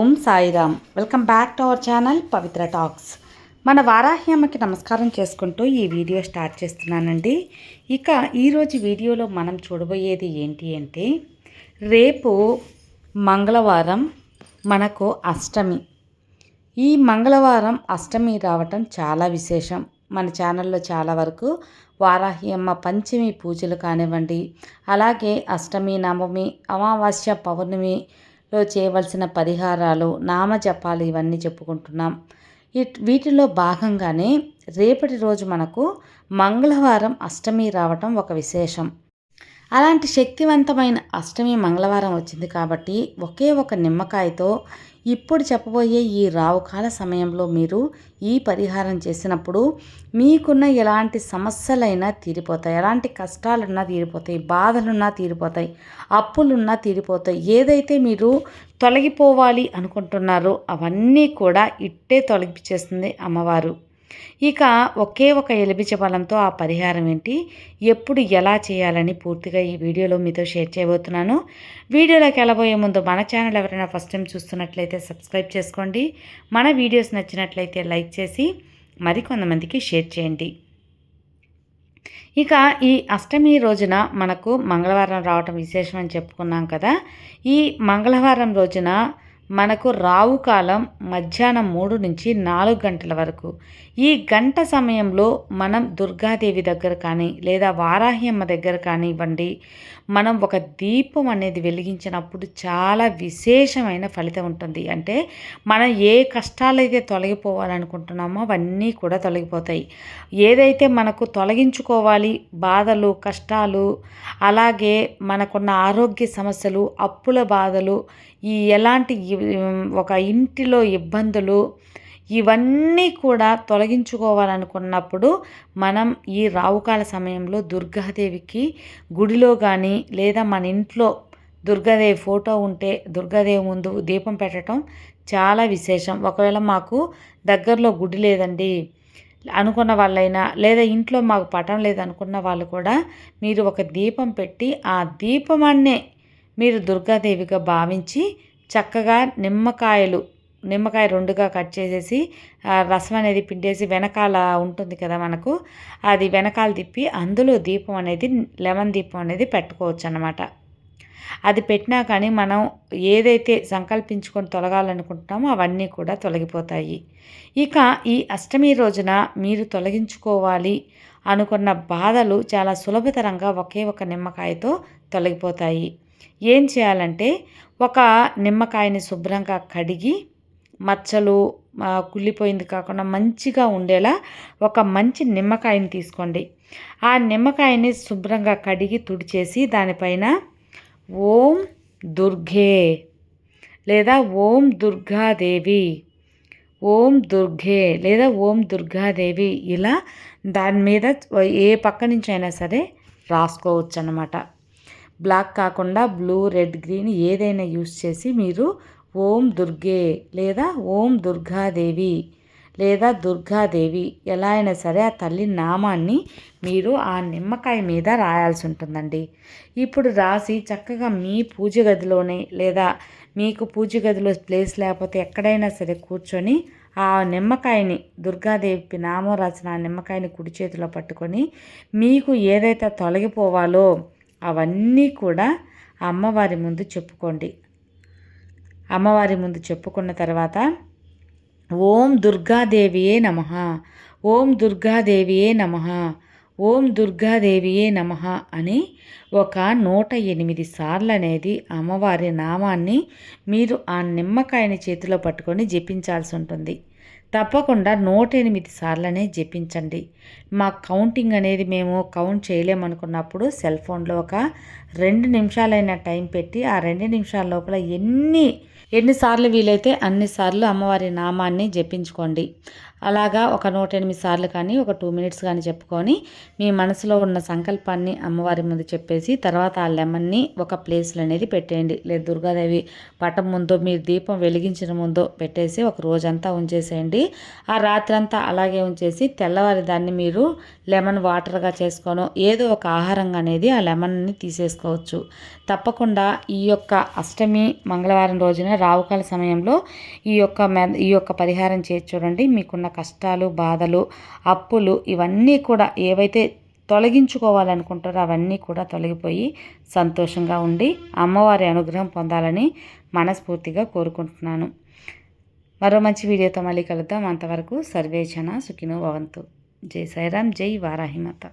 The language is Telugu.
Om Sairam. Welcome back to our channel Pavitra talks. మన వారాహి అమ్మకి నమస్కారం చేసుకుంటూ ఈ వీడియో స్టార్ట్ చేస్తున్నానండి. ఇక ఈరోజు వీడియోలో మనం చూడబోయేది ఏంటి అంటే రేపు మంగళవారం మనకు అష్టమి. ఈ మంగళవారం అష్టమి రావటం చాలా విశేషం. మన ఛానల్లో చాలా వరకు వారాహి అమ్మ పంచమి పూజలు కానివ్వండి అలాగే అష్టమి నవమి అమావాస్య పౌర్ణమి లో చేయవలసిన పరిహారాలు నామజపాలు ఇవన్నీ చెప్పుకుంటున్నాం. వీటిలో భాగంగానే రేపటి రోజు మనకు మంగళవారం అష్టమి రావటం ఒక విశేషం. అలాంటి శక్తివంతమైన అష్టమి మంగళవారం వచ్చింది కాబట్టి ఒకే ఒక నిమ్మకాయతో ఇప్పుడు చెప్పబోయే ఈ రావుకాల సమయంలో మీరు ఈ పరిహారం చేసినప్పుడు మీకున్న ఎలాంటి సమస్యలైనా తీరిపోతాయి. ఎలాంటి కష్టాలున్నా తీరిపోతాయి. బాధలున్నా తీరిపోతాయి. అప్పులున్నా తీరిపోతాయి. ఏదైతే మీరు తొలగిపోవాలి అనుకుంటున్నారో అవన్నీ కూడా ఇట్టే తొలగిచ్చేస్తుంది అమ్మవారు. ఇక ఒకే ఒక ఎలిబిచ బలంతో ఆ పరిహారం ఏంటి? ఎప్పుడు ఎలా చేయాలని పూర్తిగా ఈ వీడియోలో మీతో షేర్ చేయబోతున్నాను. వీడియోలోకి వెళ్ళబోయే ముందు మన ఛానల్ ఎవరైనా ఫస్ట్ టైం చూస్తున్నట్లయితే సబ్స్క్రైబ్ చేసుకోండి. మన వీడియోస్ నచ్చినట్లయితే లైక్ చేసి మరికొంతమందికి షేర్ చేయండి. ఇక ఈ అష్టమి రోజున మనకు మంగళవారం రావటం విశేషం అని చెప్పుకున్నాం కదా. ఈ మంగళవారం రోజున మనకు రావు కాలం మధ్యాహ్నం మూడు నుంచి నాలుగు గంటల వరకు. ఈ గంట సమయంలో మనం దుర్గాదేవి దగ్గర కానీ లేదా వారాహ్యమ్మ దగ్గర కానివ్వండి మనం ఒక దీపం అనేది వెలిగించినప్పుడు చాలా విశేషమైన ఫలితం ఉంటుంది. అంటే మనం ఏ కష్టాలైతే తొలగిపోవాలనుకుంటున్నామో అవన్నీ కూడా తొలగిపోతాయి. ఏదైతే మనకు తొలగించుకోవాలి బాధలు కష్టాలు అలాగే మనకున్న ఆరోగ్య సమస్యలు అప్పుల బాధలు ఈ ఎలాంటి ఒక ఇంటిలో ఇబ్బందులు ఇవన్నీ కూడా తొలగించుకోవాలనుకున్నప్పుడు మనం ఈ రావుకాల సమయంలో దుర్గాదేవికి గుడిలో కానీ లేదా మన ఇంట్లో దుర్గాదేవి ఫోటో ఉంటే దుర్గాదేవి ముందు దీపం పెట్టడం చాలా విశేషం. ఒకవేళ మాకు దగ్గరలో గుడి లేదండి అనుకున్న వాళ్ళైనా లేదా ఇంట్లో మాకు పటం లేదనుకున్న వాళ్ళు కూడా మీరు ఒక దీపం పెట్టి ఆ దీపమాన్నే మీరు దుర్గాదేవిగా భావించి చక్కగా నిమ్మకాయలు నిమ్మకాయ రెండుగా కట్ చేసేసి రసం అనేది పిండేసి వెనకాల ఉంటుంది కదా మనకు అది వెనకాల తిప్పి అందులో దీపం అనేది లెమన్ దీపం అనేది పెట్టుకోవచ్చు అన్నమాట అది పెట్టినా కానీ మనం ఏదైతే సంకల్పించుకొని తొలగాలనుకుంటున్నామో అవన్నీ కూడా తొలగిపోతాయి. ఇక ఈ అష్టమి రోజున మీరు తొలగించుకోవాలి అనుకున్న బాధలు చాలా సులభతరంగా ఒకే ఒక నిమ్మకాయతో తొలగిపోతాయి. ఏం చేయాలంటే ఒక నిమ్మకాయని శుభ్రంగా కడిగి మచ్చలు కుళ్ళిపోయింది కాకుండా మంచిగా ఉండేలా ఒక మంచి నిమ్మకాయని తీసుకోండి. ఆ నిమ్మకాయని శుభ్రంగా కడిగి తుడిచేసి దానిపైన ఓం దుర్గే లేదా ఓం దుర్గాదేవి ఓం దుర్గే లేదా ఓం దుర్గాదేవి ఇలా దాని మీద ఏ పక్క నుంచి అయినా సరే రాసుకోవచ్చు అన్నమాట బ్లాక్ కాకుండా బ్లూ రెడ్ గ్రీన్ ఏదైనా యూస్ చేసి మీరు ఓం దుర్గే లేదా ఓం దుర్గాదేవి లేదా దుర్గాదేవి ఎలా అయినా సరే ఆ తల్లి నామాన్ని మీరు ఆ నిమ్మకాయ మీద రాయాల్సి ఉంటుందండి. ఇప్పుడు రాసి చక్కగా మీ పూజ గదిలోనే లేదా మీకు పూజ గదిలో ప్లేస్ లేకపోతే ఎక్కడైనా సరే కూర్చొని ఆ నిమ్మకాయని దుర్గాదేవికి నామం రాసిన ఆ నిమ్మకాయని కుడి చేతిలో పట్టుకొని మీకు ఏదైతే తొలగిపోవాలో అవన్నీ కూడా అమ్మవారి ముందు చెప్పుకోండి. అమ్మవారి ముందు చెప్పుకున్న తర్వాత ఓం దుర్గాదేవియే నమ ఓం దుర్గాదేవియే నమ ఓం దుర్గాదేవియే నమ అని ఒక నూట ఎనిమిది సార్లు అనేది అమ్మవారి నామాన్ని మీరు ఆ నిమ్మకాయని చేతిలో పట్టుకొని జపించాల్సి ఉంటుంది. తప్పకుండా నూట ఎనిమిది సార్లనే జపించండి. మా కౌంటింగ్ అనేది మేము కౌంట్ చేయలేమనుకున్నప్పుడు సెల్ ఫోన్లో ఒక రెండు నిమిషాలైన టైం పెట్టి ఆ రెండు నిమిషాల లోపల ఎన్ని ఎన్నిసార్లు వీలైతే అన్నిసార్లు అమ్మవారి నామాన్ని జపించుకోండి. అలాగా ఒక నూట ఎనిమిది సార్లు కానీ ఒక టూ మినిట్స్ కానీ చెప్పుకొని మీ మనసులో ఉన్న సంకల్పాన్ని అమ్మవారి ముందు చెప్పేసి తర్వాత ఆ లెమన్ని ఒక ప్లేస్లో అనేది పెట్టేయండి. లేదు దుర్గాదేవి పటం ముందో మీరు దీపం వెలిగించిన ముందో పెట్టేసి ఒక రోజంతా ఉంచేసేయండి. ఆ రాత్రంతా అలాగే ఉంచేసి తెల్లవారి దాన్ని మీరు లెమన్ వాటర్గా చేసుకోను ఏదో ఒక ఆహారంగా అనేది ఆ లెమన్ని తీసేసుకోవచ్చు. తప్పకుండా ఈ యొక్క అష్టమి మంగళవారం రోజున రావుకాల సమయంలో ఈ యొక్క ఈ యొక్క పరిహారం చేసి చూడండి. మీకున్న కష్టాలు బాధలు అప్పులు ఇవన్నీ కూడా ఏవైతే తొలగించుకోవాలనుకుంటారో అవన్నీ కూడా తొలగిపోయి సంతోషంగా ఉండి అమ్మవారి అనుగ్రహం పొందాలని మనస్ఫూర్తిగా కోరుకుంటున్నాను. మరో మంచి వీడియోతో మళ్ళీ కలుద్దాం. అంతవరకు సర్వేచన సుఖినో భవంతు. జై సాయిరామ్ జై వారాహిమాత.